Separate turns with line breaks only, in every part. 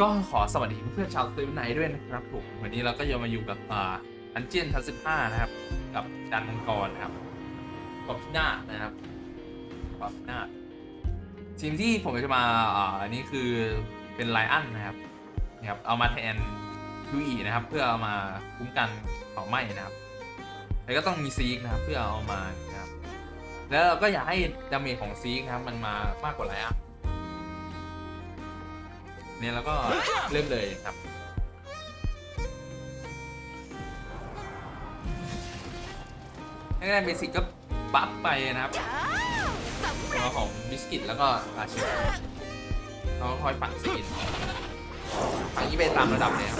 ก็ขอสวัสดีเพื่อนๆชาวซื้อไนด้วยนะครับผมวันนี้เราก็ยังมาอยู่กับอ่าอันเจียนทัสิบห้านะครับ กับจันมังกรนะครับกอบพินาศนะครับกอบพินาศทีมที่ผมจะมาอ่าอันนี้คือเป็นไลอันนะครับนะครับเอามาแทนยูอีนะครับ เพื่อเอามาคุ้มกันเผาไหม้นะครับแล้วก็ต้องมีซีกนะครับ เพื่อเอามานะครับแล้วเราก็อยากให้ดาเมจของซีกนะครับ มันมามากกว่าไลอัน เนี่ยแล้วก็เริ่มเลยครับแรกๆเบสิกก็บัฟไปนะครับตัวของบิสกิตแล้วก็อาชิเราก็คอยปั่นสกินฝั่งนี้ไปตามระดับเลย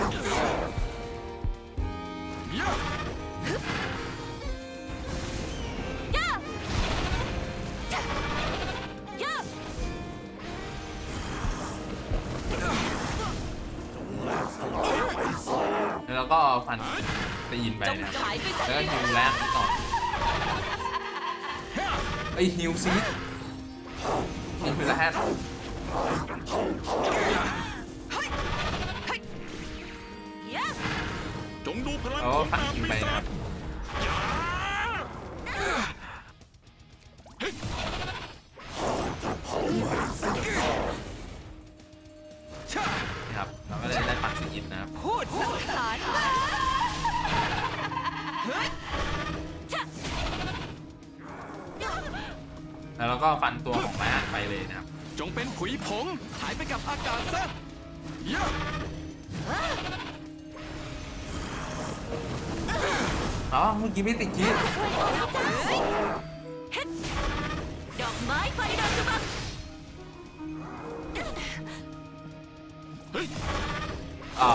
เราก็ฟันตีนไป
จง
นะครับ
หายไปซะ
แล้วก็ฮิวแลนก่อนไอยฮิวซีดฮิวคือแลน
ยะ
จงดูพลัง
แล้ว
ข
ก็
อง
ฟัน
ดาบ
ฮิว
ปี
ไป
ศา
นะค
จ
รับนะครับเราก็เลยได้ปัดสกินนะครับ
พูดสังขาร
แล้วเราก็ฟันตัวของแลนไปเลยนะครับ
จงเป็นผุยผงหายไปกับอากาศซะยะ
อ๋อเมื่อกี้ไม่ติดคีย์
ดอกไม้ไฟดอกสะบัก
อ่า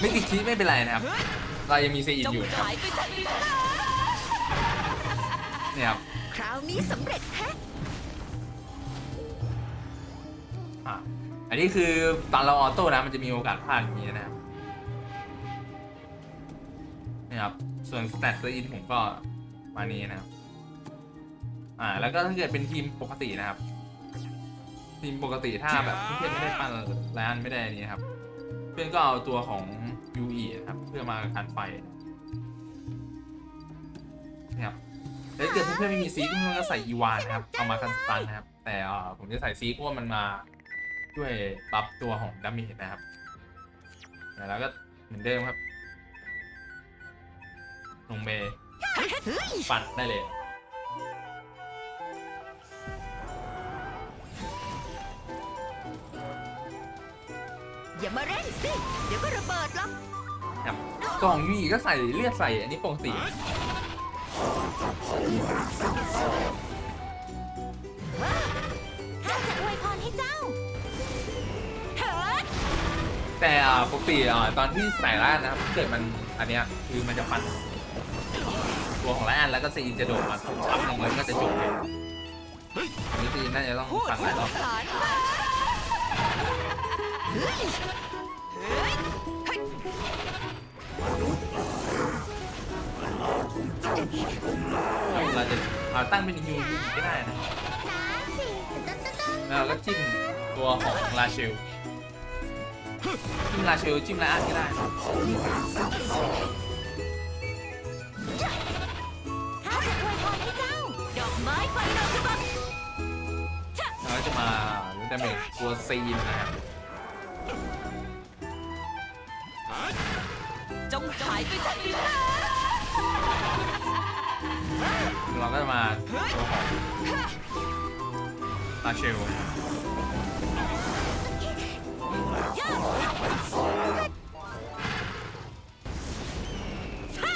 ไม่ติดคีย์ไม่เป็นไรนะครับ เรายังมีเซอิน
จง
อยู่นะครับ
หายไปซะ
เนี่ยครับ
คราวนี้สำเร็จแฮะ
อะอันนี้คือตอนเราออโต้นะมันจะมีโอกาสพลาดอย่างนี้นะครับนี่ครับส่วนสแตทเซอินผมก็มานี้นะครับอ่าแล้วก็ถ้าเกิดเป็นทีมปกตินะครับ ทีมปกติถ้าแบบเพื่อนไม่ได้ปั้นแลนไม่ได้อันนี้นะครับ เพื่อนก็เอาตัวของ UE นะครับ เพื่อมากันไฟนะครับ แล้วถ้าเกิดเพื่อนๆไม่มีซีกเพื่อนก็ใส่อีวานนะครับ เอามากันสตันนะครับ แต่อ่าผมจะใส่ซีกเพราะว่ามันมาช่วยปรับตัวของดาเมจนะครับแล้วก็เหมือนเดิมครับลงเมปั่นได้เลย
อย่ามาเร่งสิ เดี๋ยวก็ระเบิดหรอก
ครับกล่องยูอีก็ใส่เลือดใส่อันนี้ปกติ
ข้าจะอวยพรให้เจ้าเฮ้ย
แต่อ่าปกติอ่าตอนที่ใส่ร้านนะครับถ้าเกิดมันอันเนี้ยคือมันจะฟัน ตัวของร้านแล้วก็ซีนจะโดดมาทับลงแล้วก็จะจบเลยอันนี้ซีนน่าจะต้อง
พูด
ฟันหลายร
สั
องบ
ขารมา เรา
จะเอาตั้งเป็นฮิวยูก็ได้นะแล้วก็จิ้มตัวของราเชลจิ้มราเชลจิ้มร้า
อากไม้ไดอกสะบักชะ
แล้วจะมาดูดาเมจตัวซีนนะครับ
จงหายไปจากนี้
เราก็จะมาตัวของราเชลนะครับ
ย่าฮ่า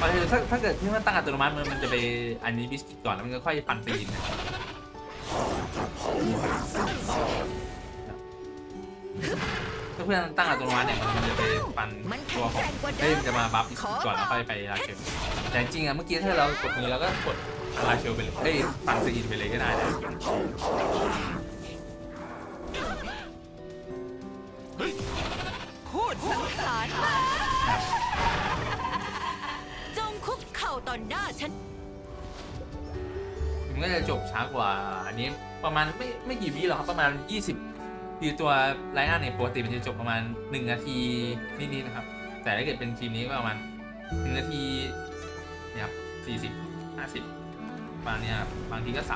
พอถ้าถ้าเกิดที่มันตั้งอัตโนมัติมันมันจะไปอันนี้บิสกิตก่อนแล้วมันก็ค่อยฟันตีนนะ เพื่อนตั้งอัตโนมัติเนี่ยมันจะไปฟันตัวของเอ้ยมันจะมาบัฟก่อนแล้วค่อยไปราเชลแต่จริงๆอะเมื่อกี้ถ้าเรากดมือเราก็กดราเชลไปเลยเอ้ยฟันซีนไปเลยก็ได้นะ
พูดสังขารมาจงคุกเข่าต่อหน้าฉัน
มันก็จะจบช้ากว่าอันนี้ประมาณไม่ไม่กี่วิหรอกครับประมาณ 20 คือตัวไลอ้อนเนี่ยปกติมันจะจบประมาณ 1 นาทีนิดๆนะครับ แต่ถ้าเกิดเป็นทีมนี้ก็ประมาณ1นาทีนี่ยครับ40 50ประมาณเนี้ยครับบางทีก็ 30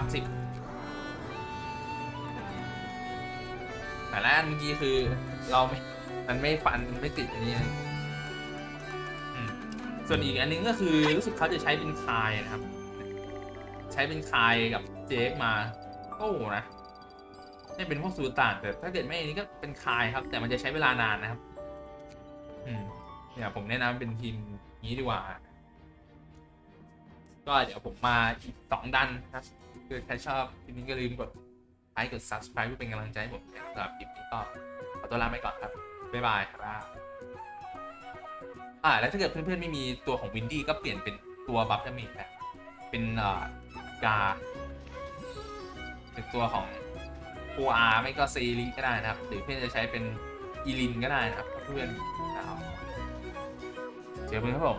แต่ละอันเมื่อกี้คือเราไม่มันไม่ฟันไม่ติดอันนี้นส่วนอีกอันนึงก็คือรู้สึกเขาจะใช้เป็นคายนะครับ ใช้เป็นคายกับเจคมา โอ้นะ นี่เป็นพวกสูตานแต่ถ้าเกิดไม่อันนี้ก็เป็นคายครับ แต่มันจะใช้เวลานานนะครับ อืมเนี่ยผมแนะนำเป็นทีมนี้ดีกว่า ก็เดี๋ยวผมมาอีกสองดันครับคือใครชอบทีนี้ก็ลืมกดไลค์กด subscribe เพื่อเป็นกำลังใจให้ผมสำหรับคลิปนี้ก็ขอตัวลาไปก่อนครับบ๊ายบายครับอ่าแล้วถ้าเกิดเพื่อนๆไม่มีตัวของวินดี้ก็เปลี่ยนเป็นตัวบัฟดาเมจนะเป็นอ่อกาเป็นตัวของ โออาไม่ก็ซีรีก็ได้นะครับ หรือเพื่อนจะใช้เป็นอีลินก็ได้นะครับเพื่อนเจอเพื่อนครับผม